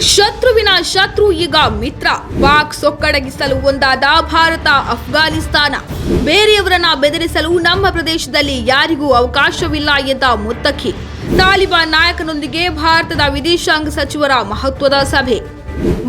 ಶತ್ರುವಿನ ಶತ್ರು ಈಗ ಮಿತ್ರ. ಪಾಕ್ ಸೊಕ್ಕಡಗಿಸಲು ಒಂದಾದ ಭಾರತ, ಅಫ್ಘಾನಿಸ್ತಾನ. ಬೇರೆಯವರನ್ನ ಬೆದರಿಸಲು ನಮ್ಮ ಪ್ರದೇಶದಲ್ಲಿ ಯಾರಿಗೂ ಅವಕಾಶವಿಲ್ಲ ಎಂದ ಮುತ್ತಕ್ಕಿ. ತಾಲಿಬಾನ್ ನಾಯಕನೊಂದಿಗೆ ಭಾರತದ ವಿದೇಶಾಂಗ ಸಚಿವರ ಮಹತ್ವದ ಸಭೆ.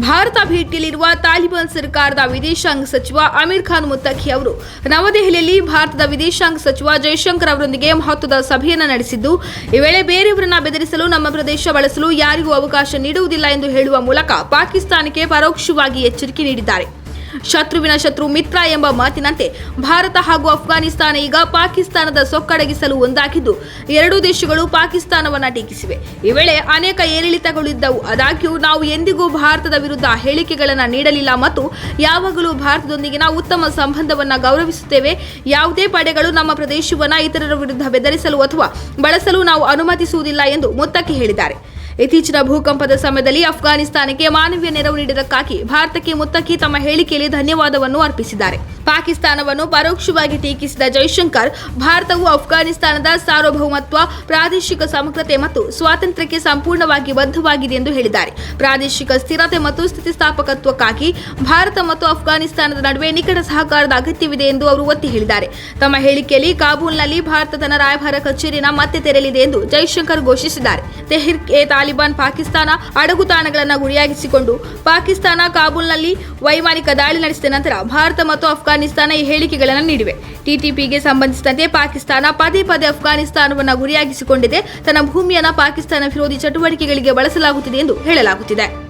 ಭಾರತ ಭೇಟಿಯಲ್ಲಿರುವ ತಾಲಿಬಾನ್ ಸರ್ಕಾರದ ವಿದೇಶಾಂಗ ಸಚಿವ ಅಮೀರ್ ಖಾನ್ ಮುತ್ತಖಿ ಅವರು. ನವದೆಹಲಿಯಲ್ಲಿ ಭಾರತದ ವಿದೇಶಾಂಗ ಸಚಿವ ಜೈಶಂಕರ್ ಅವರೊಂದಿಗೆ ಮಹತ್ವದ ಸಭೆಯನ್ನು ನಡೆಸಿದ್ದು, ಈ ವೇಳೆ ಬೇರೆಯವರನ್ನ ಬೆದರಿಸಲು, ನಮ್ಮ ಪ್ರದೇಶ ಬಳಸಲು ಯಾರಿಗೂ ಅವಕಾಶ ನೀಡುವುದಿಲ್ಲ ಎಂದು ಹೇಳುವ ಮೂಲಕ ಪಾಕಿಸ್ತಾನಕ್ಕೆ ಪರೋಕ್ಷವಾಗಿ ಎಚ್ಚರಿಕೆ ನೀಡಿದ್ದಾರೆ. ಶತ್ರುವಿನ ಶತ್ರು ಮಿತ್ರ ಎಂಬ ಮಾತಿನಂತೆ ಭಾರತ ಹಾಗೂ ಅಫ್ಘಾನಿಸ್ತಾನ ಈಗ ಪಾಕಿಸ್ತಾನದ ಸೊಕ್ಕಡಗಿಸಲು ಒಂದಾಗಿದ್ದು, ಎರಡೂ ದೇಶಗಳು ಪಾಕಿಸ್ತಾನವನ್ನ ಟೀಕಿಸಿವೆ. ಈ ವೇಳೆ ಅನೇಕ ಏರಿಳಿತಗಳಿದ್ದವು ಆದಾಗ್ಯೂ ನಾವು ಎಂದಿಗೂ ಭಾರತದ ವಿರುದ್ಧ ಹೇಳಿಕೆಗಳನ್ನು ನೀಡಲಿಲ್ಲ ಮತ್ತು ಯಾವಾಗಲೂ ಭಾರತದೊಂದಿಗಿನ ಉತ್ತಮ ಸಂಬಂಧವನ್ನು ಗೌರವಿಸುತ್ತೇವೆ. ಯಾವುದೇ ಪಡೆಗಳು ನಮ್ಮ ಪ್ರದೇಶವನ್ನು ಇತರರ ವಿರುದ್ಧ ಬೆದರಿಸಲು ಅಥವಾ ಬಳಸಲು ನಾವು ಅನುಮತಿಸುವುದಿಲ್ಲ ಎಂದು ಮುತ್ತಕ್ಕೆ ಹೇಳಿದ್ದಾರೆ. ಇತ್ತೀಚಿನ ಭೂಕಂಪದ ಸಮಯದಲ್ಲಿ ಅಫ್ಘಾನಿಸ್ತಾನಕ್ಕೆ ಮಾನವೀಯ ನೆರವು ನೀಡಿದ್ದಕ್ಕಾಗಿ ಭಾರತಕ್ಕೆ ಮುತ್ತಕ್ಕಿ ತಮ್ಮ ಹೇಳಿಕೆಯಲ್ಲಿ ಧನ್ಯವಾದವನ್ನು ಅರ್ಪಿಸಿದ್ದಾರೆ. ಪಾಕಿಸ್ತಾನವನ್ನು ಪರೋಕ್ಷವಾಗಿ ಟೀಕಿಸಿದ ಜೈಶಂಕರ್, ಭಾರತವು ಅಫ್ಘಾನಿಸ್ತಾನದ ಸಾರ್ವಭೌಮತ್ವ, ಪ್ರಾದೇಶಿಕ ಸಮಗ್ರತೆ ಮತ್ತು ಸ್ವಾತಂತ್ರ್ಯಕ್ಕೆ ಸಂಪೂರ್ಣವಾಗಿ ಬದ್ಧವಾಗಿದೆ ಎಂದು ಹೇಳಿದ್ದಾರೆ. ಪ್ರಾದೇಶಿಕ ಸ್ಥಿರತೆ ಮತ್ತು ಸ್ಥಿತಿಸ್ಥಾಪಕತ್ವಕ್ಕಾಗಿ ಭಾರತ ಮತ್ತು ಅಫ್ಘಾನಿಸ್ತಾನದ ನಡುವೆ ನಿಕಟ ಸಹಕಾರದ ಅಗತ್ಯವಿದೆ ಎಂದು ಅವರು ಒತ್ತಿ ಹೇಳಿದ್ದಾರೆ. ತಮ್ಮ ಹೇಳಿಕೆಯಲ್ಲಿ ಕಾಬೂಲ್ನಲ್ಲಿ ಭಾರತ ತನ್ನ ರಾಯಭಾರ ಕಚೇರಿನ ಮತ್ತೆ ತೆರಲಿದೆ ಎಂದು ಜೈಶಂಕರ್ ಘೋಷಿಸಿದ್ದಾರೆ. ತೆಹಿರ್ ಎ ತಾಲಿಬಾನ್ ಪಾಕಿಸ್ತಾನ ಅಡಗುತಾಣಗಳನ್ನು ಗುರಿಯಾಗಿಸಿಕೊಂಡು ಪಾಕಿಸ್ತಾನ ಕಾಬೂಲ್ನಲ್ಲಿ ವೈಮಾನಿಕ ದಾಳಿ ನಡೆಸಿದ ನಂತರ ಭಾರತ ಮತ್ತು ಅಫ್ಘಾನಿಸ್ತಾನ ಈ ಹೇಳಿಕೆಗಳನ್ನು ನೀಡಿವೆ. ಟಿಟಿಪಿಗೆ ಸಂಬಂಧಿಸಿದಂತೆ ಪಾಕಿಸ್ತಾನ ಪದೇ ಪದೇ ಅಫ್ಘಾನಿಸ್ತಾನವನ್ನು ಗುರಿಯಾಗಿಸಿಕೊಂಡಿದೆ. ತನ್ನ ಭೂಮಿಯನ್ನು ಪಾಕಿಸ್ತಾನ ವಿರೋಧಿ ಚಟುವಟಿಕೆಗಳಿಗೆ ಬಳಸಲಾಗುತ್ತಿದೆ ಎಂದು ಹೇಳಲಾಗುತ್ತಿದೆ.